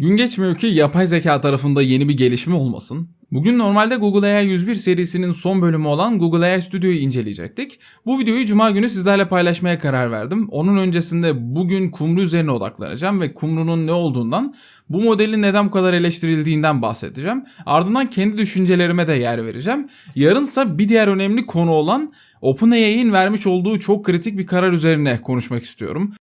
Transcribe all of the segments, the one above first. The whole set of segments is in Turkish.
Gün geçmiyor ki yapay zeka tarafında yeni bir gelişme olmasın. Bugün normalde Google AI 101 serisinin son bölümü olan Google AI Studio'yu inceleyecektik. Bu videoyu cuma günü sizlerle paylaşmaya karar verdim. Onun öncesinde bugün Kumru üzerine odaklanacağım ve Kumru'nun ne olduğundan, bu modelin neden bu kadar eleştirildiğinden bahsedeceğim. Ardından kendi düşüncelerime de yer vereceğim. Yarınsa bir diğer önemli konu olan OpenAI'nin vermiş olduğu çok kritik bir karar üzerine konuşmak istiyorum.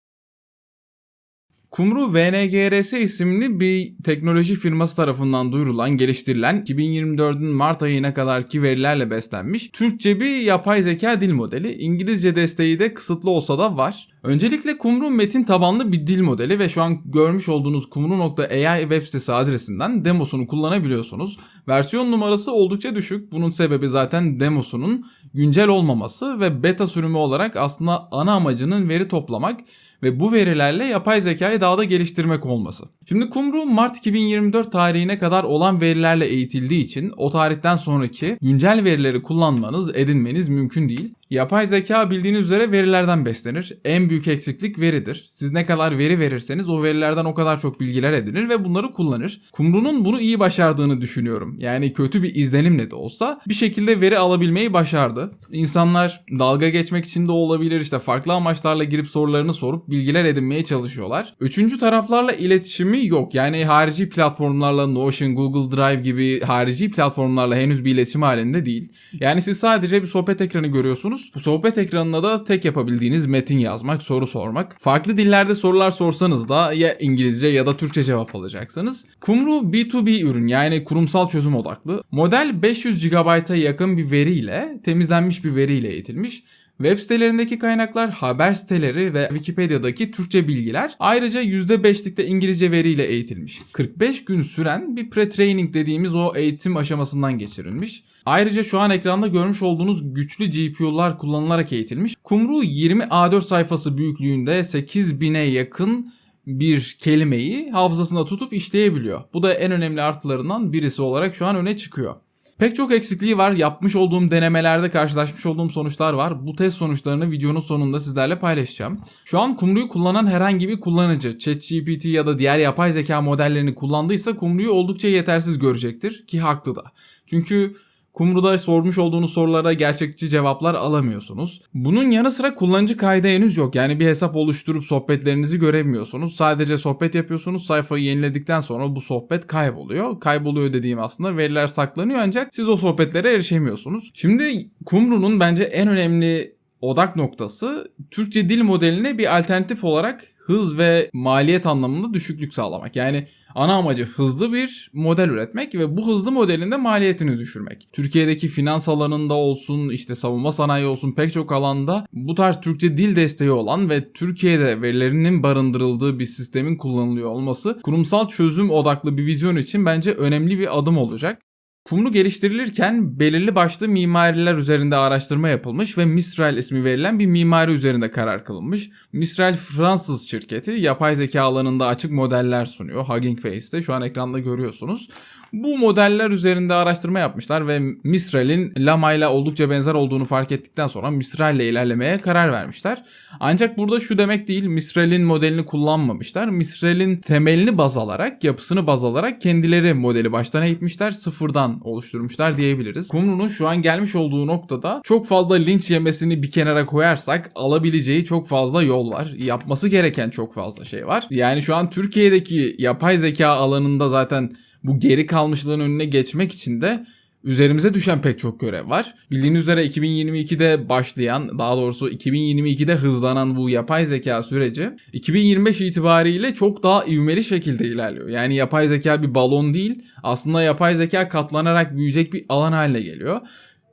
Kumru VNGRS isimli bir teknoloji firması tarafından duyurulan, geliştirilen 2024'ün Mart ayına kadarki verilerle beslenmiş Türkçe bir yapay zeka dil modeli. İngilizce desteği de kısıtlı olsa da var. Öncelikle Kumru metin tabanlı bir dil modeli ve şu an görmüş olduğunuz kumru.ai web sitesi adresinden demosunu kullanabiliyorsunuz. Versiyon numarası oldukça düşük. Bunun sebebi zaten demosunun güncel olmaması ve beta sürümü olarak aslında ana amacının veri toplamak ve bu verilerle yapay zekayı daha da geliştirmek olması. Şimdi Kumru Mart 2024 tarihine kadar olan verilerle eğitildiği için o tarihten sonraki güncel verileri kullanmanız, edinmeniz mümkün değil. Yapay zeka bildiğiniz üzere verilerden beslenir. En büyük eksiklik veridir. Siz ne kadar veri verirseniz o verilerden o kadar çok bilgiler edinir ve bunları kullanır. Kumru'nun bunu iyi başardığını düşünüyorum. Yani kötü bir izlenimle de olsa bir şekilde veri alabilmeyi başardı. İnsanlar dalga geçmek için de olabilir işte farklı amaçlarla girip sorularını sorup bilgiler edinmeye çalışıyorlar. Üçüncü taraflarla iletişimi yok. Yani harici platformlarla Notion, Google Drive gibi harici platformlarla henüz bir iletişim halinde değil. Yani siz sadece bir sohbet ekranı görüyorsunuz. Bu sohbet ekranına da tek yapabildiğiniz metin yazmak, soru sormak. Farklı dillerde sorular sorsanız da ya İngilizce ya da Türkçe cevap alacaksınız. Kumru B2B ürün yani kurumsal çözüm odaklı. Model 500 GB'a yakın bir veriyle, temizlenmiş bir veriyle eğitilmiş. Web sitelerindeki kaynaklar, haber siteleri ve Wikipedia'daki Türkçe bilgiler ayrıca %5'likte İngilizce veriyle eğitilmiş. 45 gün süren bir pre-training dediğimiz o eğitim aşamasından geçirilmiş. Ayrıca şu an ekranda görmüş olduğunuz güçlü GPU'lar kullanılarak eğitilmiş. Kumru 20 A4 sayfası büyüklüğünde 8000'e yakın bir kelimeyi hafızasında tutup işleyebiliyor. Bu da en önemli artılarından birisi olarak şu an öne çıkıyor. Pek çok eksikliği var. Yapmış olduğum denemelerde karşılaşmış olduğum sonuçlar var. Bu test sonuçlarını videonun sonunda sizlerle paylaşacağım. Şu an Kumru'yu kullanan herhangi bir kullanıcı ChatGPT ya da diğer yapay zeka modellerini kullandıysa Kumru'yu oldukça yetersiz görecektir ki haklı da. Çünkü Kumru'da sormuş olduğunuz sorulara gerçekçi cevaplar alamıyorsunuz. Bunun yanı sıra kullanıcı kaydı henüz yok. Yani bir hesap oluşturup sohbetlerinizi göremiyorsunuz. Sadece sohbet yapıyorsunuz. Sayfayı yeniledikten sonra bu sohbet kayboluyor. Kayboluyor dediğim aslında veriler saklanıyor ancak siz o sohbetlere erişemiyorsunuz. Şimdi Kumru'nun bence en önemli odak noktası Türkçe dil modeline bir alternatif olarak hız ve maliyet anlamında düşüklük sağlamak. Yani ana amacı hızlı bir model üretmek ve bu hızlı modelin de maliyetini düşürmek. Türkiye'deki finans alanında olsun, işte savunma sanayi olsun pek çok alanda bu tarz Türkçe dil desteği olan ve Türkiye'de verilerinin barındırıldığı bir sistemin kullanılıyor olması kurumsal çözüm odaklı bir vizyon için bence önemli bir adım olacak. Kumru geliştirilirken belirli başlı mimariler üzerinde araştırma yapılmış ve Mistral ismi verilen bir mimari üzerinde karar kılınmış. Mistral Fransız şirketi yapay zeka alanında açık modeller sunuyor. Hugging Face'te şu an ekranda görüyorsunuz. Bu modeller üzerinde araştırma yapmışlar ve Mistral'in Lama ile oldukça benzer olduğunu fark ettikten sonra Mistral ile ilerlemeye karar vermişler. Ancak burada şu demek değil Mistral'in modelini kullanmamışlar. Mistral'in temelini baz alarak, yapısını baz alarak kendileri modeli baştan eğitmişler, sıfırdan oluşturmuşlar diyebiliriz. Kumru'nun şu an gelmiş olduğu noktada çok fazla linç yemesini bir kenara koyarsak alabileceği çok fazla yol var. Yapması gereken çok fazla şey var. Yani şu an Türkiye'deki yapay zeka alanında zaten bu geri kalmışlığın önüne geçmek için de üzerimize düşen pek çok görev var. Bildiğiniz üzere 2022'de başlayan, daha doğrusu 2022'de hızlanan bu yapay zeka süreci 2025 itibariyle çok daha ivmeli şekilde ilerliyor. Yani yapay zeka bir balon değil, aslında yapay zeka katlanarak büyüyecek bir alan haline geliyor.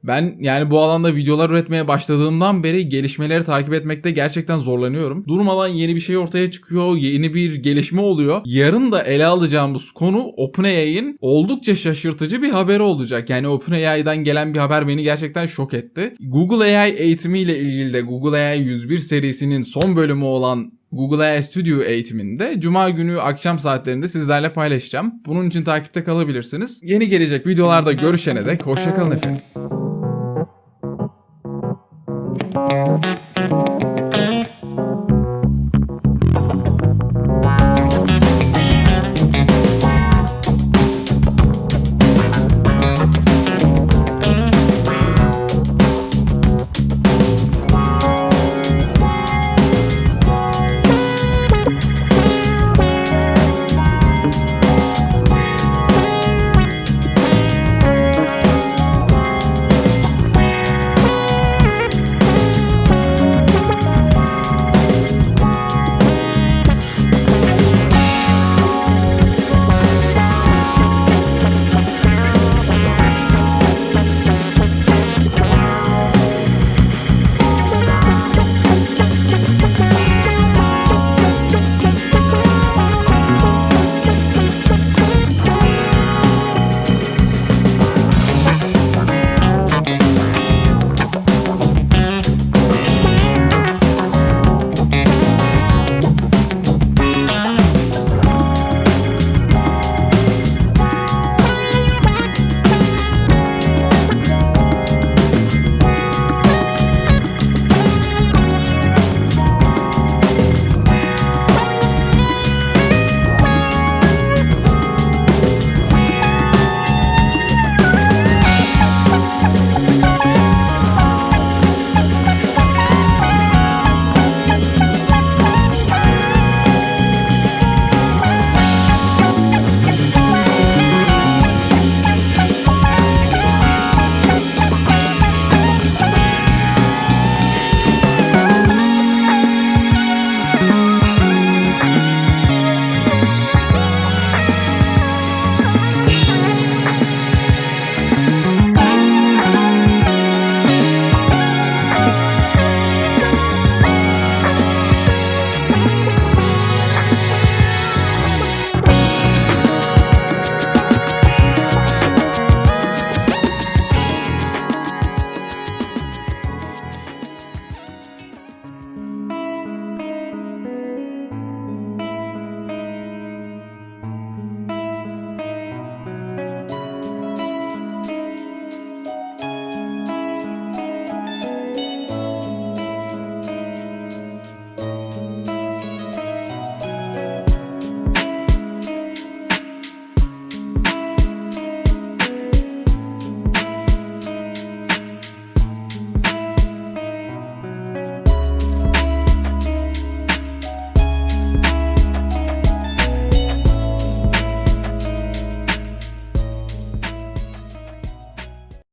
Ben yani bu alanda videolar üretmeye başladığımdan beri gelişmeleri takip etmekte gerçekten zorlanıyorum. Durmadan yeni bir şey ortaya çıkıyor, yeni bir gelişme oluyor. Yarın da ele alacağımız konu OpenAI'nin oldukça şaşırtıcı bir haberi olacak. Yani OpenAI'dan gelen bir haber beni gerçekten şok etti. Google AI eğitimiyle ilgili de Google AI 101 serisinin son bölümü olan Google AI Studio eğitiminde Cuma günü akşam saatlerinde sizlerle paylaşacağım. Bunun için takipte kalabilirsiniz. Yeni gelecek videolarda görüşene dek hoşçakalın efendim. Thank you.